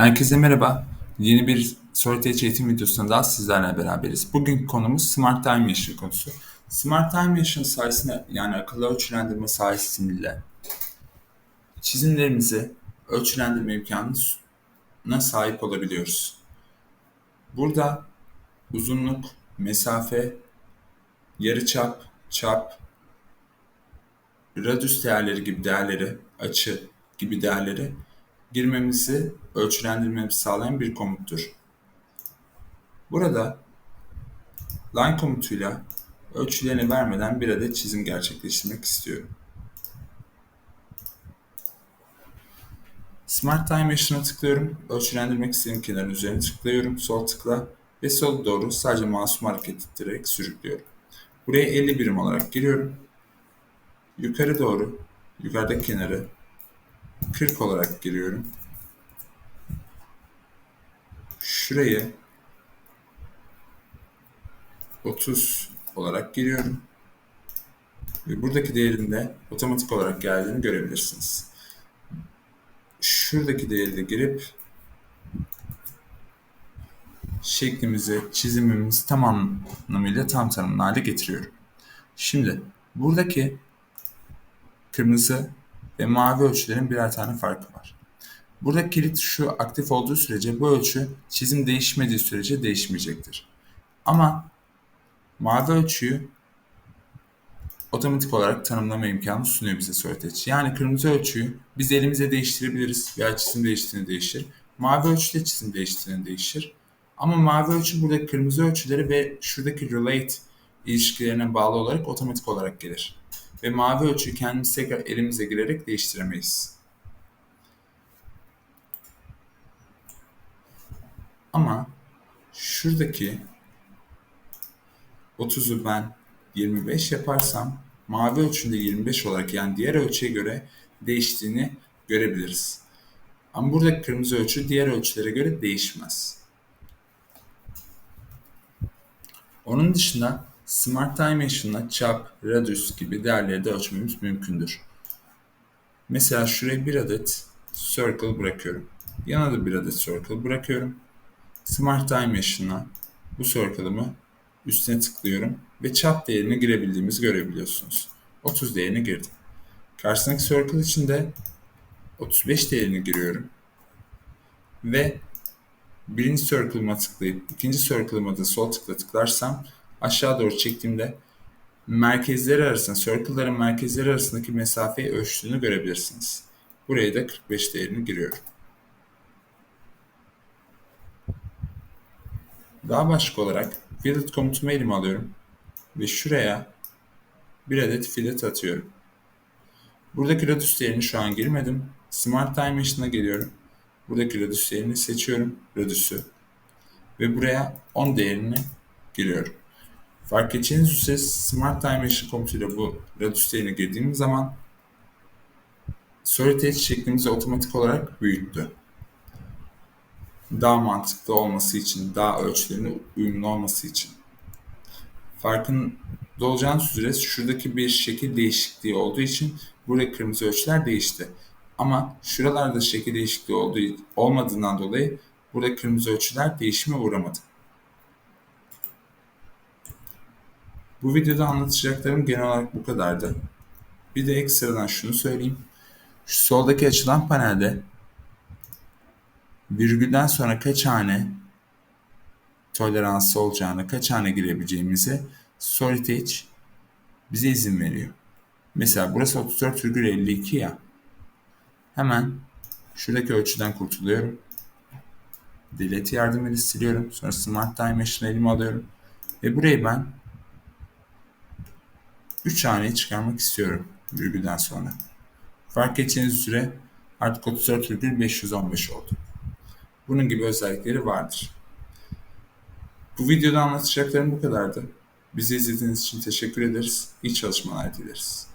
Herkese merhaba. Yeni bir Storytech eğitim videosunda daha sizlerle beraberiz. Bugün konumuz Smart Time Machine konusu. Smart Time Machine sayesinde yani akıllı ölçülendirme sayesinde çizimlerimizi ölçülendirme imkanına sahip olabiliyoruz. Burada uzunluk, mesafe, yarıçap, çap, radyüs değerleri gibi değerleri, açı gibi değerleri girmemizi, ölçülendirmemizi sağlayan bir komuttur. Burada line komutuyla ölçülerini vermeden bir adet çizim gerçekleştirmek istiyorum. Smart Time Machine'a tıklıyorum. Ölçülendirmek istediğim kenarın üzerine tıklıyorum. Sol tıkla ve sola doğru sadece masum hareket ettirerek sürüklüyorum. Buraya 50 birim olarak giriyorum. Yukarı doğru, yukarıdaki kenarı 40 olarak giriyorum. Şurayı 30 olarak giriyorum. Ve buradaki değerin de otomatik olarak geldiğini görebilirsiniz. Şuradaki değeri de girip şeklimizi, çizimimizi tam anlamıyla tam tanımlı hale getiriyorum. Şimdi buradaki kırmızı ve mavi ölçülerin birer tane farkı var. Burada kilit şu aktif olduğu sürece bu ölçü çizim değişmediği sürece değişmeyecektir. Ama mavi ölçüyü otomatik olarak tanımlama imkanı sunuyor bize Sorteç. Yani kırmızı ölçüyü biz elimize değiştirebiliriz veya çizim değiştiğini değişir. Mavi ölçüde çizim değiştiğini değişir. Ama mavi ölçü burada kırmızı ölçüleri ve şuradaki relate ilişkilerine bağlı olarak otomatik olarak gelir. Ve mavi ölçüyü kendimiz tekrar elimize girerek değiştiremeyiz. Ama şuradaki 30'u ben 25 yaparsam mavi ölçünde 25 olarak yani diğer ölçüye göre değiştiğini görebiliriz. Ama buradaki kırmızı ölçü diğer ölçülere göre değişmez. Onun dışında Smart Dimension'la çap, radius gibi değerleri de ölçmemiz mümkündür. Mesela şuraya bir adet circle bırakıyorum. Yana da bir adet circle bırakıyorum. Smart Dimension'a bu circle'ımı üstüne tıklıyorum ve çap değerini girebildiğimizi görebiliyorsunuz. 30 değerini girdim. Karşısındaki circle için de 35 değerini giriyorum. Ve birinci circle'ıma tıklayıp ikinci circle'ıma da sol tıkla tıklarsam aşağı doğru çektiğimde merkezleri arasında, circle'ların merkezleri arasındaki mesafeyi ölçtüğünü görebilirsiniz. Buraya da 45 değerini giriyorum. Daha başka olarak fillet komutumu elime alıyorum ve şuraya bir adet fillet atıyorum. Buradaki radius değerini şu an girmedim. Smart Dimension'a geliyorum. Buradaki radius değerini seçiyorum. Radius'u. Ve buraya 10 değerini giriyorum. Fark edeceğiniz üzere Smart Dimension komutuyla bu radius değerini girdiğim zaman Solid Edge şeklimizi otomatik olarak büyüttü daha mantıklı olması için, daha ölçülerine uyumlu olması için. Farkın olacağınız üzere şuradaki bir şekil değişikliği olduğu için burada kırmızı ölçüler değişti. Ama şuralarda şekil değişikliği olduğu, olmadığından dolayı burada kırmızı ölçüler değişime uğramadı. Bu videoda anlatacaklarım genel olarak bu kadardı. Bir de ekstradan şunu söyleyeyim. Şu soldaki açılan panelde virgülden sonra kaç hane toleransı olacağını, kaç hane girebileceğimizi Storytech bize izin veriyor. Mesela burası 34,52 ya. Hemen şuradaki ölçüden kurtuluyorum. Delete yardımıyla siliyorum. Sonra Smart Dimension elime alıyorum. Ve burayı ben 3 haneye çıkarmak istiyorum virgülden sonra. Fark edeceğiniz süre artık 34,515 oldu. Bunun gibi özellikleri vardır. Bu videoda anlatacaklarım bu kadardı. Bizi izlediğiniz için teşekkür ederiz. İyi çalışmalar dileriz.